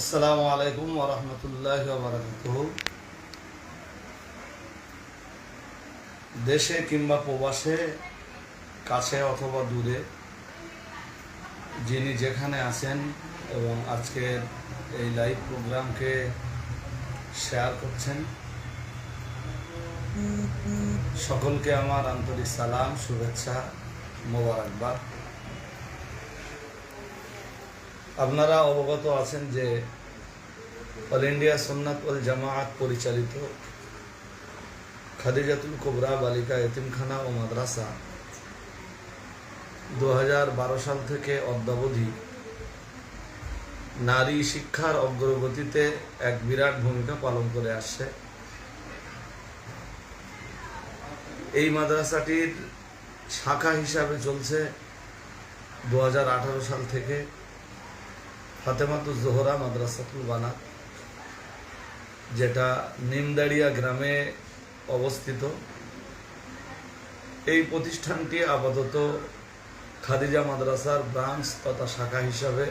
আসসালামু আলাইকুম ওরহমতুল্লাহ দেশে কিংবা প্রবাসে, কাছে অথবা দূরে, যিনি যেখানে আছেন এবং আজকের এই লাইভ প্রোগ্রামকে শেয়ার করছেন, সকলকে আমার আন্তরিক সালাম, শুভেচ্ছা, মোবারকবাদ। আপনারা অবগত আছেন যে অল ইন্ডিয়া সুন্নাত ওল জামায়াত পরিচালিত খাদিজাতুল কোবরা বালিকা এতিমখানা ও মাদ্রাসা দু হাজার বারো সাল থেকে অদ্যাবধি নারী শিক্ষার অগ্রগতিতে এক বিরাট ভূমিকা পালন করে আসছে। এই মাদ্রাসাটির শাখা হিসাবে চলছে দু হাজার আঠারো সাল থেকে ফাতেমাতুজ জোহরা মাদ্রাসাতুল বানা যেটা নিমদাড়িয়া গ্রামে অবস্থিত। এই প্রতিষ্ঠানটি আপাতত খাদিজা মাদ্রাসার ব্রাঞ্চ তথা শাখা হিসাবে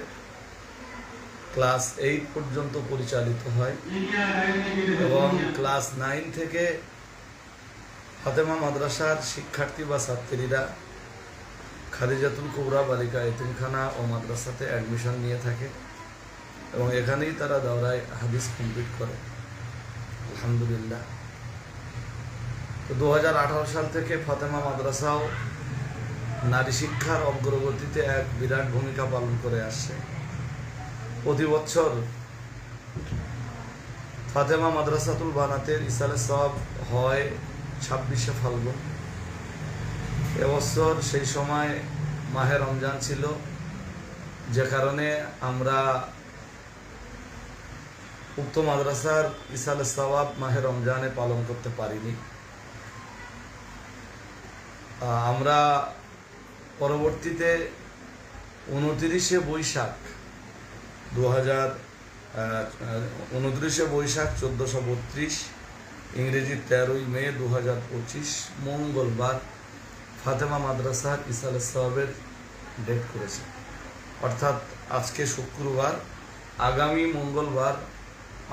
ক্লাস এইট পর্যন্ত পরিচালিত হয় এবং ক্লাস নাইন থেকে ফাতেমা মাদ্রাসার শিক্ষার্থী বা ছাত্রীরা খাদিজাতুল কুবরা বালিকা এতিমখানা ও মাদ্রাসাতে অ্যাডমিশন নিয়ে থাকে। এবং এখানেই তারা দাওরায় হাদিস কমপ্লিট করে। আলহামদুলিল্লাহ। তো দু হাজার আঠারো সাল থেকে ফাতেমা মাদ্রাসাও নারী শিক্ষার অগ্রগতিতে এক বিরাট ভূমিকা পালন করে আসছে। প্রতি বছর ফাতেমা মাদ্রাসাতুল বানাতের ইসালে সব হয় ছাব্বিশে ফাল্গুন। এবছর সেই সময় মাহে রমজান ছিল, যে কারণে আমরা উক্ত মাদ্রাসার ইসাল সওয়াব মাহে রমজানে পালন করতে পারিনি। আমরা পরবর্তীতে উনতিরিশে বৈশাখ দু হাজার উনত্রিশে বৈশাখ চোদ্দোশো বত্রিশ, ইংরেজি তেরোই মে দু হাজার পঁচিশ, মঙ্গলবার ফাতেমা মাদ্রাসার ইসাল সওয়াবের ডেট করেছে। অর্থাৎ আজকে শুক্রবার, আগামী মঙ্গলবার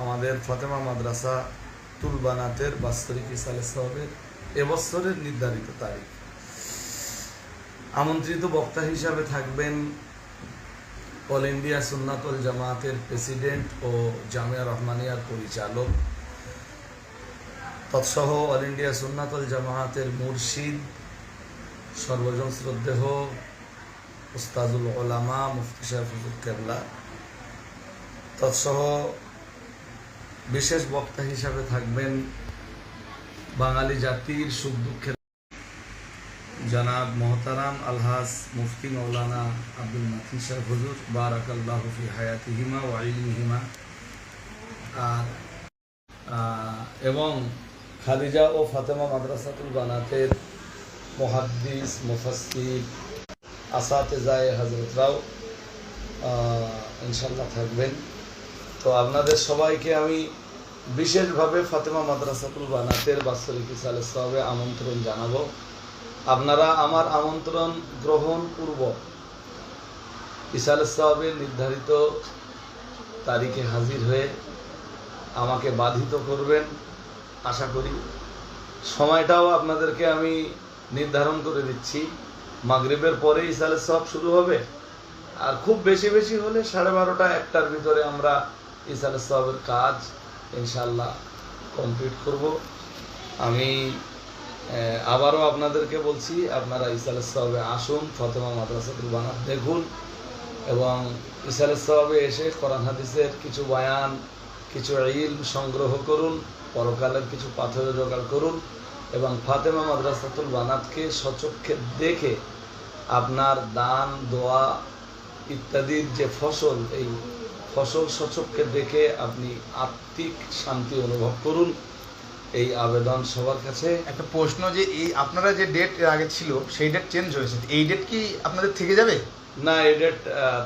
আমাদের ফাতেমা মাদ্রাসা তুলবানাতের বাস্তরিক ইসালে সাহেবের এবছরের নির্ধারিত তারিখ। আমন্ত্রিত বক্তা হিসাবে থাকবেন অল ইন্ডিয়া সুন্নাতল জামায়াতের প্রেসিডেন্ট ও জামিয়া রহমানিয়ার পরিচালক। তৎসহ অল ইন্ডিয়া সুন্নাতল জামায়াতের মুর্শিদ, সর্বজন শ্রদ্ধেহ উস্তাজুল ওলামা মুফতি সাহেব কেবলা। তৎসহ বিশেষ বক্তা হিসাবে থাকবেন বাঙালি জাতির সুখ দুঃখের জনাব মোহতারাম আলহাস মুফতি মৌলানা আব্দুল মাতিন সাহেব হুজুর, বারাকাল্লাহ ফি হায়াতিহিমা ও ইলমিহিমা। আর এবং খাদিজা ও ফাতেমা মাদ্রাসাতুল বানাতের মহাদ্দিস, মুফাসসির আসাতেজায় হজরতরাও ইনশাল্লাহ থাকবেন। তো আপনাদের সবাইকে আমি বিশেষভাবে ফাতেমা মাদ্রাসাতুল বানাতের বাৎসরিক ইসালে সবে আমন্ত্রণ জানাব। আপনারা আমার আমন্ত্রণ গ্রহণ পূর্ব ইসালে সবের নির্ধারিত তারিখে হাজির হয়ে আমাকে বাধিত করবেন, আশা করি। সময়টাও আপনাদেরকে আমি নির্ধারণ করে দিচ্ছি। মাগরিবের পরে ইসালে সব শুরু হবে। আর খুব বেশি বেশি হলে সাড়ে বারোটা একটার ভিতরে আমরা ইসালে সবের কাজ ইনশাল্লাহ কমপ্লিট করব। আমি আবারও আপনাদেরকে বলছি, আপনারা ইসালে সবে আসুন, ফতেমা মাদ্রাসাতুল বানাত দেখুন এবং ইসালে সবে এসে কোরআন হাদিসের কিছু বয়ান, কিছু ইল সংগ্রহ করুন, পরকালের কিছু পাথর জোগাড় করুন এবং ফাতেমা মাদ্রাসাতুল বানাতকে সচক্ষে দেখে আপনার দান, দোয়া ইত্যাদির যে ফসল, এই ফসল সচককে দেখে আপনি আত্মিক শান্তি অনুভব করুন। এই আবেদন সবার কাছে। একটা প্রশ্ন যে এই আপনারা যে ডেট আগে ছিল সেই ডেট চেঞ্জ হয়েছে। এই ডেট কি আপনাদের থেকে যাবে? না এই ডেট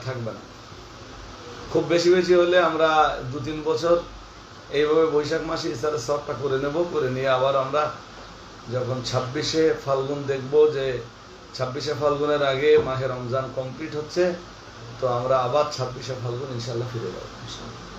থাকবে না। খুব বেশি বেশি হলে আমরা দু তিন বছর এইভাবে বৈশাখ মাসে ইসারে সবটা করে নেব করে নিয়ে আবার আমরা যখন ছাব্বিশে ফাল্গুন দেখব যে ছাব্বিশে ফাল্গুনের আগে মাহে রমজান কমপ্লিট হচ্ছে তো আমরা আবার ছাব্বিশে ফাল্গুন ইনশাল্লাহ ফিরে যাব ইনশাল্লাহ